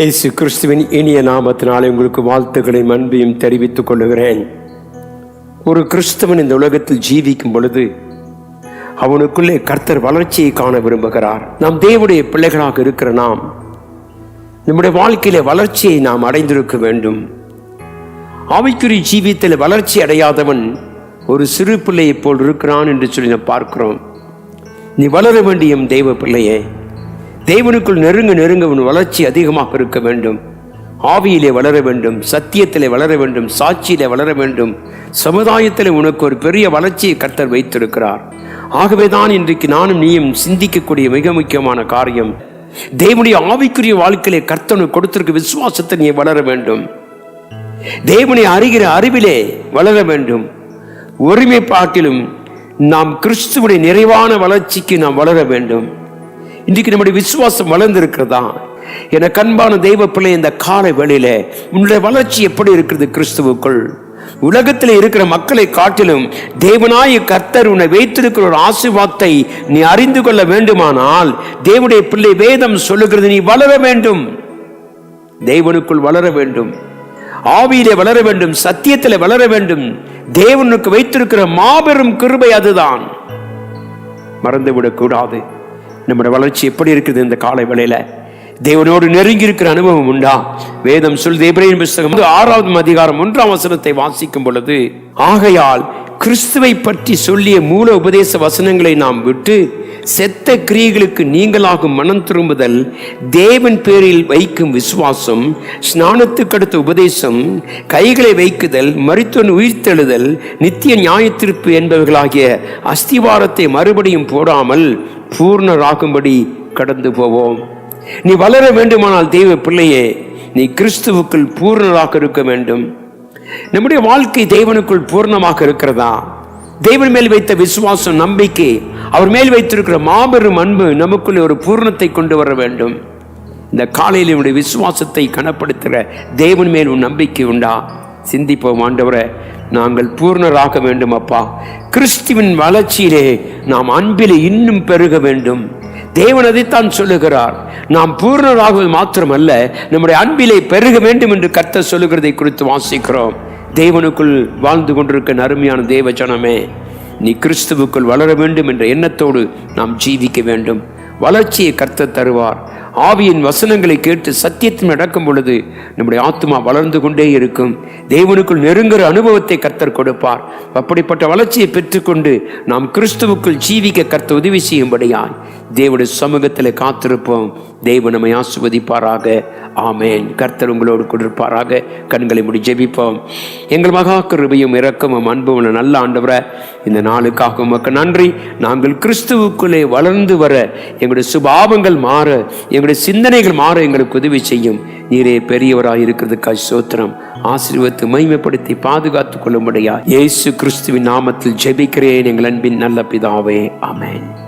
இயேசு கிறிஸ்துவின் இனிய நாமத்தினாலே உங்களுக்கு வாழ்த்துக்களையும் அன்பையும் தெரிவித்துக் கொள்ளுகிறேன். ஒரு கிறிஸ்தவன் இந்த உலகத்தில் ஜீவிக்கும் பொழுது அவனுக்குள்ளே கர்த்தர் வளர்ச்சியை காண விரும்புகிறார். நாம் தேவனுடைய பிள்ளைகளாக இருக்கிற நாம் நம்முடைய வாழ்க்கையில வளர்ச்சியை நாம் அடைந்திருக்க வேண்டும். ஆவிக்குரிய ஜீவியத்தில் வளர்ச்சி அடையாதவன் ஒரு சிறு பிள்ளையைப் போல் இருக்கிறான் என்று சொல்லி நாம் பார்க்கிறோம். நீ வளர வேண்டிய தெய்வ பிள்ளையே. தேவனுக்குள் நெருங்க நெருங்க உன் வளர்ச்சி அதிகமாக இருக்க வேண்டும். ஆவியிலே வளர வேண்டும் சத்தியத்திலே வளர வேண்டும் சாட்சியிலே வளர வேண்டும். சமுதாயத்தில் உனக்கு ஒரு பெரிய வளர்ச்சியை கர்த்தர் வைத்திருக்கிறார். ஆகவேதான் இன்றைக்கு நானும் நீயும் சிந்திக்கக்கூடிய மிக முக்கியமான காரியம் தேவனுடைய ஆவிக்குரிய வாழ்க்கையிலே கர்த்தனு கொடுத்திருக்க விசுவாசத்தை நீ வளர வேண்டும். தேவனை அறிகிற அறிவிலே வளர வேண்டும். ஒருமைப்பாட்டிலும் நாம் கிறிஸ்துவுடைய நிறைவான வளர்ச்சிக்கு நாம் வளர வேண்டும். இன்றைக்கு நம்முடைய விசுவாசம் வளர்ந்திருக்கிறதா? என கண்பான தெய்வ பிள்ளை இந்த காலை வேளையில உன்னுடைய வளர்ச்சி எப்படி இருக்கிறது கிறிஸ்துவுக்குள்? உலகத்தில் இருக்கிற மக்களை காட்டிலும் தேவனாய கர்த்தர் உன்னை வைத்திருக்கிற ஒரு ஆசிர்வாத்தை நீ அறிந்து கொள்ள வேண்டுமானால் தேவனுடைய பிள்ளை வேதம் சொல்லுகிறது நீ வளர வேண்டும். தேவனுக்குள் வளர வேண்டும். ஆவியிலே வளர வேண்டும். சத்தியத்தில் வளர வேண்டும். தேவனுக்கு வைத்திருக்கிற மாபெரும் கிருபை அதுதான். மறந்துவிடக் கூடாது நம்முடைய வளர்ச்சி எப்படி இருக்குது இந்த காலை வேளையில? தேவனோடு நெருங்கி இருக்கிற அனுபவம் உண்டா? வேதம் சொல் தேபிரேன் புஸ்தகம் ஆறாவது அதிகாரம் ஒன்றாம் வசனத்தை வாசிக்கும் பொழுது ஆகையால் கிறிஸ்துவை பற்றி சொல்லிய மூல உபதேச வசனங்களை நாம் விட்டு செத்த கிரியைகளுக்கு நீங்களாகும் மனம் திரும்புதல் தேவன் பேரில் வைக்கும் விசுவாசம் ஸ்நானத்துக்கு அடுத்த உபதேசம் கைகளை வைக்குதல் மருத்துவன் உயிர்த்தெழுதல் நித்திய நியாயத்திருப்பு என்பவர்களாகிய அஸ்திவாரத்தை மறுபடியும் போடாமல் பூர்ணராகும்படி கடந்து போவோம். நீ வளர வேண்டுமானால் தெய்வ பிள்ளையே நீ கிறிஸ்துவுக்குள் பூர்ணராக இருக்க வேண்டும். நம்முடைய வாழ்க்கை தேவனுக்குள் பூர்ணமாக இருக்கிறதா? தேவன் மேல் வைத்த விசுவாசம் நம்பிக்கை அவர் மேல் வைத்திருக்கிற மாபெரும் அன்பு நமக்குள்ளே ஒரு பூர்ணத்தை கொண்டு வர வேண்டும். இந்த காலையில் என்னுடைய விசுவாசத்தை கனப்படுத்துகிற தேவன் மேல் உன் நம்பிக்கை உண்டா? சிந்திப்போம் ஆண்டவரை. நாங்கள் பூர்ணராக வேண்டும் அப்பா கிறிஸ்துவின் வளர்ச்சியிலே நாம் அன்பிலே இன்னும் பெருக வேண்டும். தேவன் அதைத்தான் சொல்லுகிறார். நாம் பூர்ணராகுவது மாத்திரமல்ல நம்முடைய அன்பிலே பெருக வேண்டும் என்று கர்த்த சொல்லுகிறதை குறித்து வாசிக்கிறோம். தேவனுக்குள் வாழ்ந்து கொண்டிருக்க அருமையான தேவ ஜனமே நீ கிறிஸ்துவுக்குள் வளர வேண்டும் என்ற எண்ணத்தோடு நாம் ஜீவிக்க வேண்டும். வளர்ச்சியை கர்த்த தருவார். ஆவியின் வசனங்களை கேட்டு சத்தியத்தில் நடக்கும் பொழுது நம்முடைய ஆத்மா வளர்ந்து கொண்டே இருக்கும். தேவனுக்குள் நெருங்குற அனுபவத்தை கர்த்தர் கொடுப்பார். அப்படிப்பட்ட வளர்ச்சியை பெற்றுக்கொண்டு நாம் கிறிஸ்துவுக்குள் ஜீவிக்க கர்த்த உதவி செய்யும்படியாய் தேவனுடைய சமூகத்தில் காத்திருப்போம். தேவ நம்மை ஆசுவதிப்பாராக ஆமேன். கர்த்தர் உங்களோடு கொடுப்பாராக கண்களை முடி ஜெபிப்போம். எங்கள் மகா கிருபையும் இறக்கமும் அன்பும் நல்ல ஆண்டவரை இந்த நாளுக்காக உமக்கு நன்றி. நாங்கள் கிறிஸ்துவுக்குள்ளே வளர்ந்து வர எங்களுடைய சுபாவங்கள் மாற எங்களுடைய சிந்தனைகள் மாற எங்களுக்கு உதவி செய்யும். நீரே பெரியவராக இருக்கிறதுக்காய் சோத்திரம் ஆசீர்வத்து மைமைப்படுத்தி பாதுகாத்துக் கொள்ளும்படியா இயேசு கிறிஸ்துவின் நாமத்தில் ஜெபிக்கிறேன் எங்கள் அன்பின் நல்ல பிதாவே. அமேன்